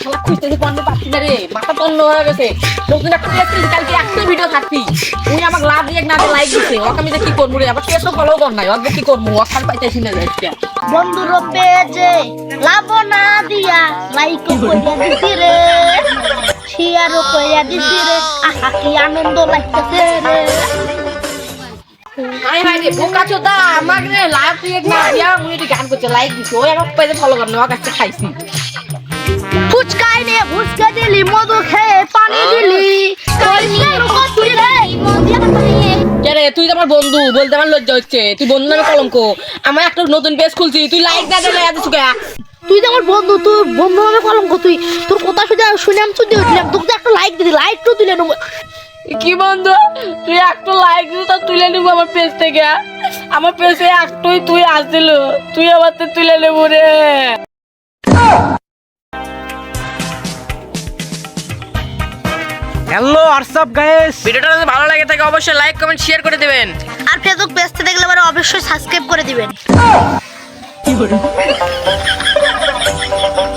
শালা খুঁজতেছি পড়তে পারছি না রে। মাথা তন্ন হয়ে গেছে। নতুন একটা দেখছিস কালকে একটা ভিডিও থাকতি। উনি আমাকে লাভ দিয়ে না লাইক দিছে। ওকে আমি কি করব রে? আবার পেছও ফলো কর নাই। ওকে কি করব? ও পাইতেছি না যাচ্ছে বন্ধুর পেজে লাভ না দিয়া লাইক কইয়া দিছি রে। শেয়ারও কইয়া দিছি রে। আহা কি আনন্দ লাগতেছে রে। হাই হাই রে বোকা চোদা আমাকে লাভ দিয়ে না দিয়া উনি গান করছে লাইক দিছে। ওই ফলো কর না ওর কাছে খাইছি। তুই তো আমার বন্ধু বলতে আমার লজ্জা হচ্ছে। তুই বন্ধু নামে কলঙ্ক। আমার একটা নতুন পেজ খুলছি তুই লাইক না দিলে এত সুখা। তুই তো আমার বন্ধু তুই বন্ধু নামে কলঙ্ক তুই তোর কথা শুনে শুনে আমি চুদি উঠলাম তোকে তো একটা লাইক দিলি লাইক তো দিলে কি বন্ধু? তুই একটা লাইক দিস তো তুলে নিবো আমার পেজ থেকে। আমার পেজে একটাই তুই আসছিল তুই আমার তো তুলে নেব রে। হ্যালো হোয়াটসঅ্যাপ গাইস ভিডিওটা যদি ভালো লাগে থাকে অবশ্যই লাইক কমেন্ট শেয়ার করে দিবেন। আর ফেসবুক পেজতে দেখলে মানে অবশ্যই সাবস্ক্রাইব করে দিবেন।